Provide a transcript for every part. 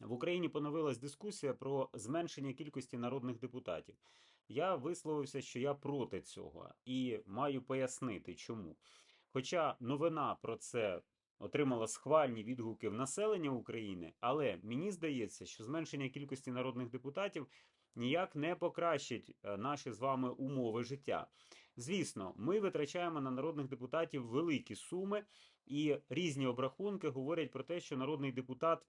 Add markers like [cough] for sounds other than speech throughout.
в Україні поновилась дискусія про зменшення кількості народних депутатів. Я висловився, що я проти цього і маю пояснити, чому. Хоча новина про це отримала схвальні відгуки в населення України, але мені здається, що зменшення кількості народних депутатів ніяк не покращить е, наші з вами умови життя. Звісно, ми витрачаємо на народних депутатів великі суми, і різні обрахунки говорять про те, що народний депутат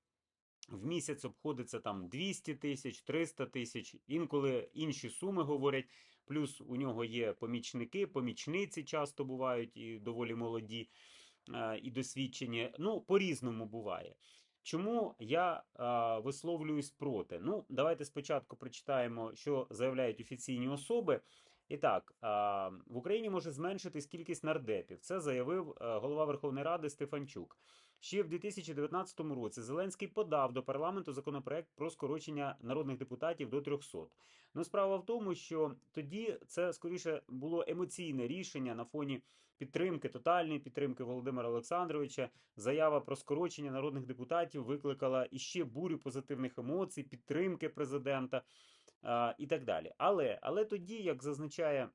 в місяць обходиться там 200 тисяч, 300 тисяч, інколи інші суми говорять. Плюс у нього є помічники, помічниці часто бувають і доволі молоді е, і досвідчені. Ну, по-різному буває. Чому я е, висловлююсь проти? Ну, давайте спочатку прочитаємо, що заявляють офіційні особи. І так, в Україні може зменшитись кількість нардепів. Це заявив е, голова Верховної Ради Стефанчук. Ще в 2019 році Зеленський подав до парламенту законопроект про скорочення народних депутатів до 300. Ну, справа в тому, що тоді це скоріше було емоційне рішення на фоні підтримки, тотальної підтримки Володимира Олександровича. Заява про скорочення народних депутатів викликала іще бурю позитивних емоцій, підтримки президента і так далі. Але, але тоді, як зазначає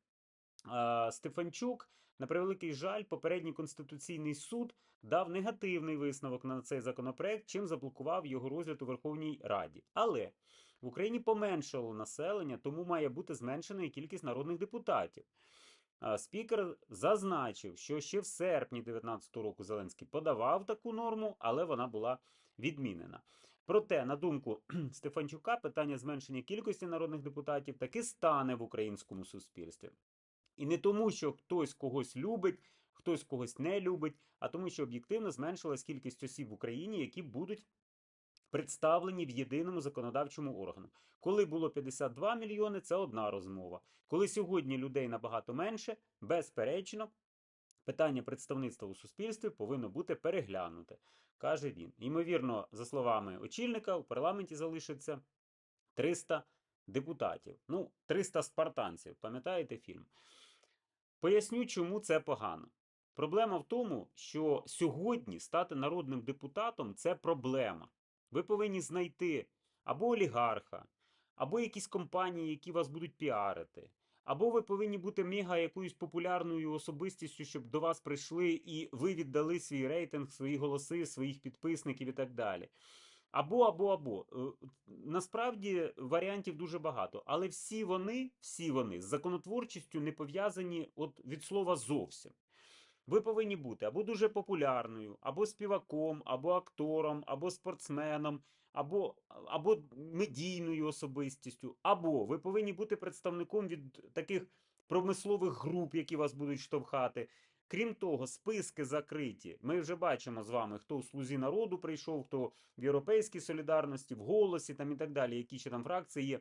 Стефанчук, на превеликий жаль, попередній конституційний суд дав негативний висновок на цей законопроект, чим заблокував його розгляд у Верховній Раді. Але в Україні поменшало населення, тому має бути зменшена і кількість народних депутатів. Спікер зазначив, що ще в серпні 2019 року Зеленський подавав таку норму, але вона була відмінена. Проте, на думку [clears throat] Стефанчука, питання зменшення кількості народних депутатів таки стане в українському суспільстві. І не тому, що хтось когось любить, хтось когось не любить, а тому, що об'єктивно зменшилась кількість осіб в Україні, які будуть представлені в єдиному законодавчому органу. Коли було 52 мільйони, це одна розмова. Коли сьогодні людей набагато менше, безперечно, питання представництва у суспільстві повинно бути переглянуте, каже він. Ймовірно, за словами очільника, у парламенті залишиться 300 депутатів. Ну, 300 спартанців. Пам'ятаєте фільм? Поясню, чому це погано. Проблема в тому, що сьогодні стати народним депутатом це проблема. Ви повинні знайти або олігарха, або якісь компанії, які вас будуть піарити. Або ви повинні бути мега якоюсь популярною особистістю, щоб до вас прийшли і ви віддали свій рейтинг, свої голоси, своїх підписників і так далі. Або, або, або. Е, Насправді варіантів дуже багато, але всі вони, всі вони з законотворчістю не пов'язані от від слова зовсім. Ви повинні бути або дуже популярною, або співаком, або актором, або спортсменом, або, або медійною особистістю, або ви повинні бути представником від таких промислових груп, які вас будуть штовхати. Крім того, списки закриті. Ми вже бачимо з вами, хто у слузі народу прийшов, хто в Європейській солідарності, в голосі там і так далі, які ще там фракції є.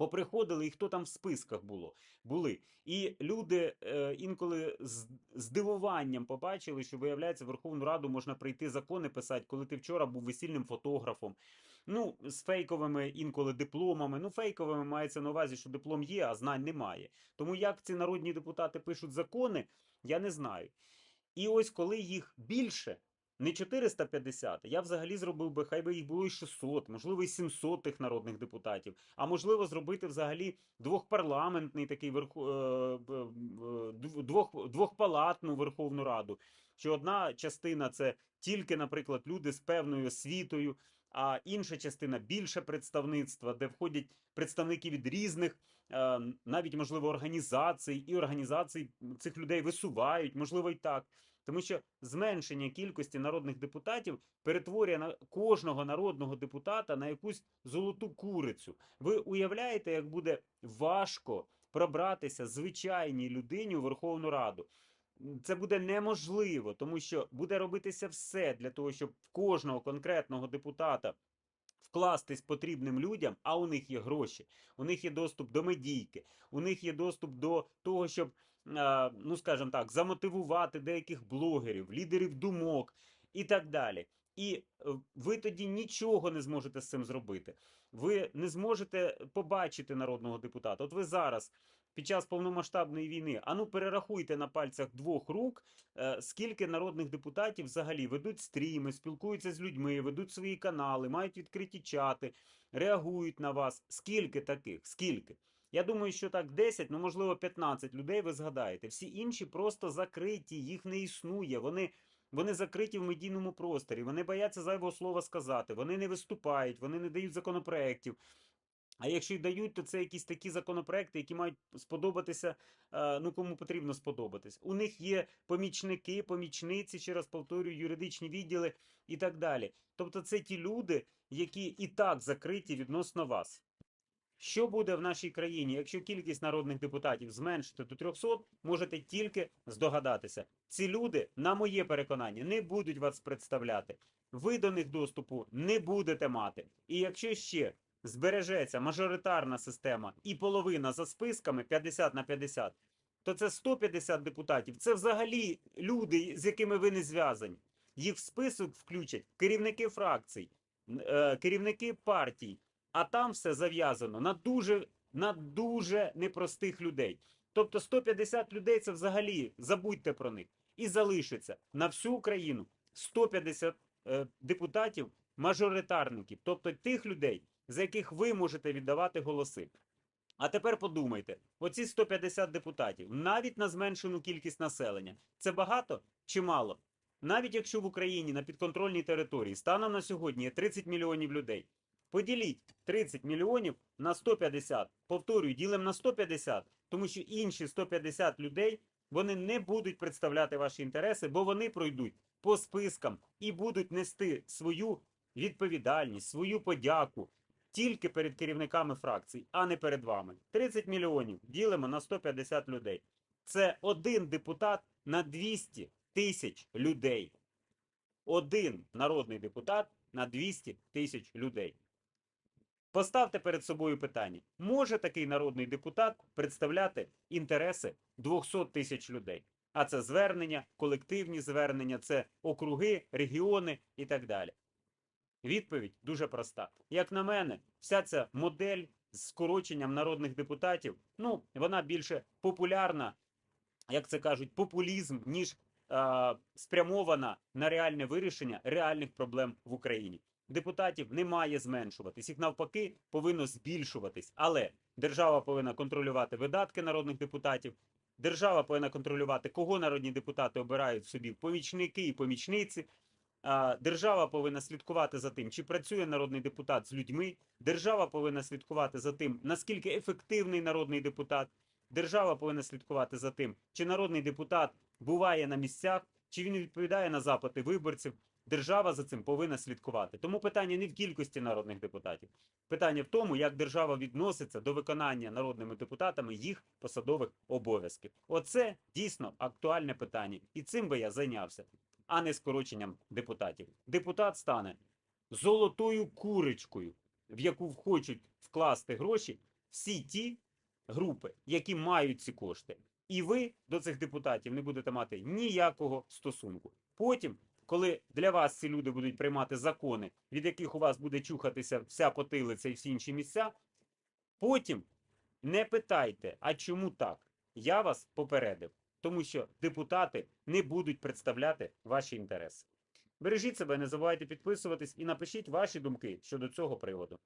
Поприходили, і хто там в списках було, були. І люди е, інколи з здивуванням побачили, що виявляється, в Верховну Раду можна прийти закони писати, коли ти вчора був весільним фотографом. Ну, з фейковими інколи дипломами. Ну, фейковими мається на увазі, що диплом є, а знань немає. Тому як ці народні депутати пишуть закони, я не знаю. І ось коли їх більше, не 450, я взагалі зробив би, хай би їх було і 600, можливо, і 700 тих народних депутатів, а можливо, зробити взагалі двохпарламентний такий верху, е, двох, двохпалатну Верховну Раду. Що одна частина це тільки, наприклад, люди з певною освітою, а інша частина більше представництва, де входять представники від різних, е, навіть можливо, організацій, і організацій цих людей висувають, можливо, і так. Тому що зменшення кількості народних депутатів перетворює на кожного народного депутата на якусь золоту курицю. Ви уявляєте, як буде важко пробратися звичайній людині у Верховну Раду? Це буде неможливо, тому що буде робитися все для того, щоб в кожного конкретного депутата вкластись потрібним людям, а у них є гроші, у них є доступ до медійки, у них є доступ до того, щоб, е, ну скажімо так, замотивувати деяких блогерів, лідерів думок і так далі. І е, ви тоді нічого не зможете з цим зробити. Ви не зможете побачити народного депутата. От ви зараз під час повномасштабної війни. Ану, перерахуйте на пальцях двох рук, е, скільки народних депутатів взагалі ведуть стріми, спілкуються з людьми, ведуть свої канали, мають відкриті чати, реагують на вас. Скільки таких? Скільки? Я думаю, що так 10, ну можливо 15 людей ви згадаєте. Всі інші просто закриті, їх не існує. Вони, вони закриті в медійному просторі, вони бояться зайвого слова сказати, вони не виступають, вони не дають законопроєктів. А якщо й дають, то це якісь такі законопроекти, які мають сподобатися, е, ну кому потрібно сподобатись. У них є помічники, помічниці, ще раз повторюю, юридичні відділи і так далі. Тобто, це ті люди, які і так закриті відносно вас. Що буде в нашій країні, якщо кількість народних депутатів зменшити до 300, можете тільки здогадатися. Ці люди, на моє переконання, не будуть вас представляти. Ви до них доступу не будете мати. І якщо ще збережеться мажоритарна система і половина за списками 50 на 50, то це 150 депутатів. Це взагалі люди, з якими ви не зв'язані. Їх в список включать керівники фракцій, е, керівники партій. А там все зав'язано на дуже, на дуже непростих людей. Тобто 150 людей це взагалі забудьте про них. І залишиться на всю Україну 150 е, депутатів, мажоритарників, тобто тих людей, за яких ви можете віддавати голоси. А тепер подумайте: оці 150 депутатів, навіть на зменшену кількість населення, це багато чи мало? Навіть якщо в Україні на підконтрольній території станом на сьогодні є 30 мільйонів людей, поділіть 30 мільйонів на 150. Повторюю, ділимо на 150, тому що інші 150 людей вони не будуть представляти ваші інтереси, бо вони пройдуть по спискам і будуть нести свою відповідальність, свою подяку тільки перед керівниками фракцій, а не перед вами. 30 мільйонів ділимо на 150 людей. Це один депутат на 200 тисяч людей. Один народний депутат на 200 тисяч людей. Поставте перед собою питання: може такий народний депутат представляти інтереси 200 тисяч людей? А це звернення, колективні звернення, це округи, регіони і так далі. Відповідь дуже проста. Як на мене, вся ця модель з скороченням народних депутатів, ну, вона більше популярна, як це кажуть, популізм, ніж е, спрямована на реальне вирішення реальних проблем в Україні. Депутатів не має зменшуватись, їх навпаки повинно збільшуватись. Але держава повинна контролювати видатки народних депутатів. Держава повинна контролювати, кого народні депутати обирають собі помічники і помічниці. Держава повинна слідкувати за тим, чи працює народний депутат з людьми. Держава повинна слідкувати за тим, наскільки ефективний народний депутат. Держава повинна слідкувати за тим, чи народний депутат буває на місцях, чи він відповідає на запити виборців. Держава за цим повинна слідкувати. Тому питання не в кількості народних депутатів. Питання в тому, як держава відноситься до виконання народними депутатами їх посадових обов'язків. Оце дійсно актуальне питання, і цим би я зайнявся, а не скороченням депутатів. Депутат стане золотою курочкою, в яку хочуть вкласти гроші всі ті групи, які мають ці кошти. І ви до цих депутатів не будете мати ніякого стосунку. Потім коли для вас ці люди будуть приймати закони, від яких у вас буде чухатися вся потилиця і всі інші місця, потім не питайте, а чому так? Я вас попередив, тому що депутати не будуть представляти ваші інтереси. Бережіть себе, не забувайте підписуватись і напишіть ваші думки щодо цього приводу.